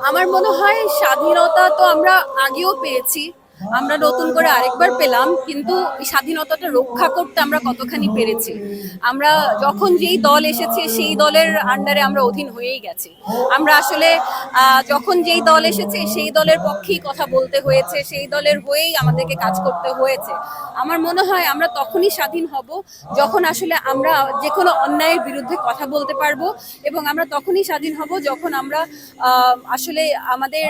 আমার মনে হয় স্বাধীনতা তো আমরা আগেও পেয়েছি। আমরা নতুন করে আরেকবার পেলাম, কিন্তু স্বাধীনতাটা রক্ষা করতে আমরা কতখানি পেরেছি? আমরা যখন যেই দল এসেছে, সেই দলের আন্ডারে আমরা অধীন হয়েই গেছি। আমরা আসলে যখন যেই দল এসেছে, সেই দলের পক্ষেই কথা বলতে হয়েছে, সেই দলের হয়েই আমাদেরকে কাজ করতে হয়েছে। আমার মনে হয় আমরা তখনই স্বাধীন হব যখন আসলে আমরা যে কোনো অন্যায়ের বিরুদ্ধে কথা বলতে পারব এবং আমরা তখনই স্বাধীন হব যখন আমরা আসলে আমাদের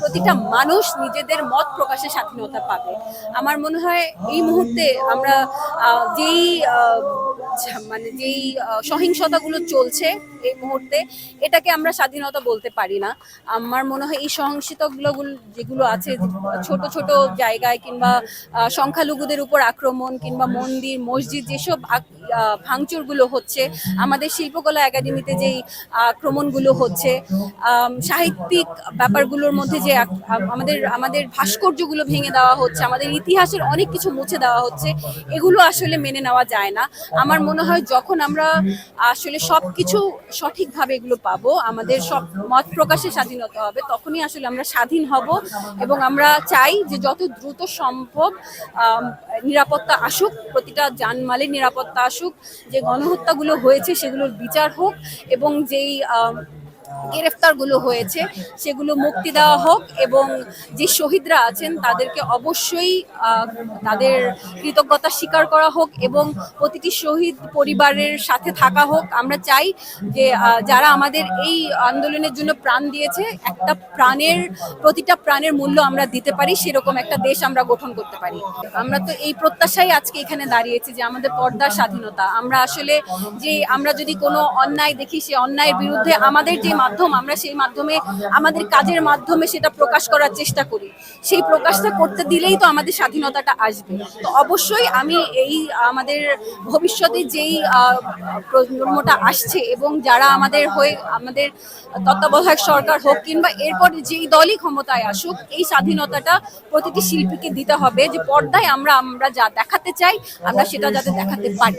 প্রতিটা মানুষ নিজেদের মত প্রকাশের স্বাধীনতা পাবে। আমার মনে হয় এই মুহূর্তে আমরা যেই মানে যেই সহিংসতাগুলো চলছে এই মুহূর্তে, এটাকে আমরা স্বাধীনতা বলতে পারি না। আমার মনে হয় এই সহিংসতাগুলো যেগুলো আছে, ছোট ছোট জায়গায় কিংবা সংখ্যালঘুদের উপর আক্রমণ কিংবা মন্দির, মসজিদ, যেসব ভাঙচুরগুলো হচ্ছে, আমাদের শিল্পকলা একাডেমিতে যেই আক্রমণগুলো হচ্ছে সাহিত্যিক ব্যাপারগুলোর মধ্যে যে আমাদের আমাদের ভাস্কর্যগুলো ভেঙে দেওয়া হচ্ছে, আমাদের ইতিহাসের অনেক কিছু মুছে দেওয়া হচ্ছে, এগুলো আসলে মেনে নেওয়া যায় না। আমার মনে হয় যখন আমরা আসলে সব কিছু সঠিকভাবে এগুলো পাবো, আমাদের সব মত প্রকাশের স্বাধীনতা হবে, তখনই আসলে আমরা স্বাধীন হব এবং আমরা চাই যে যত দ্রুত সম্ভব নিরাপত্তা আসুক, প্রতিটা জানমালের নিরাপত্তা আসুক যে গণহত্যাগুলো হয়েছে সেগুলোর বিচার হোক এবং যেই গ্রেফতারগুলো হয়েছে, সেগুলো মুক্তি দেওয়া হোক এবং যে শহীদরা আছেন তাদেরকে অবশ্যই তাদের কৃতজ্ঞতা স্বীকার করা হোক এবং প্রতিটি শহীদ পরিবারের সাথে থাকা হোক। আমরা চাই যে যারা আমাদের এই আন্দোলনের জন্য প্রাণ দিয়েছে, একটা প্রাণের, প্রতিটা প্রাণের মূল্য আমরা দিতে পারি, সেরকম একটা দেশ আমরা গঠন করতে পারি। আমরা তো এই প্রত্যাশাই আজকে এখানে দাঁড়িয়েছি যে আমাদের পর্দার স্বাধীনতা। আমরা আসলে যে, আমরা যদি কোনো অন্যায় দেখি, সে অন্যায়ের বিরুদ্ধে আমাদের যে মাধ্যম, আমরা সেই মাধ্যমে, আমাদের কাজের মাধ্যমে সেটা প্রকাশ করার চেষ্টা করি। সেই প্রকাশটা করতে দিলেই তো আমাদের স্বাধীনতাটা আসবে। তো অবশ্যই আমি এই আমাদের ভবিষ্যতে যেই প্রজন্মটা আসছে এবং যারা আমাদের হয়ে, আমাদের তত্ত্বাবধায়ক সরকার হোক কিংবা এরপর যেই দলই ক্ষমতায় আসুক, এই স্বাধীনতাটা প্রতিটি শিল্পীকে দিতে হবে যে পর্দায় আমরা আমরা যা দেখাতে চাই, আমরা সেটা যাতে দেখাতে পারি।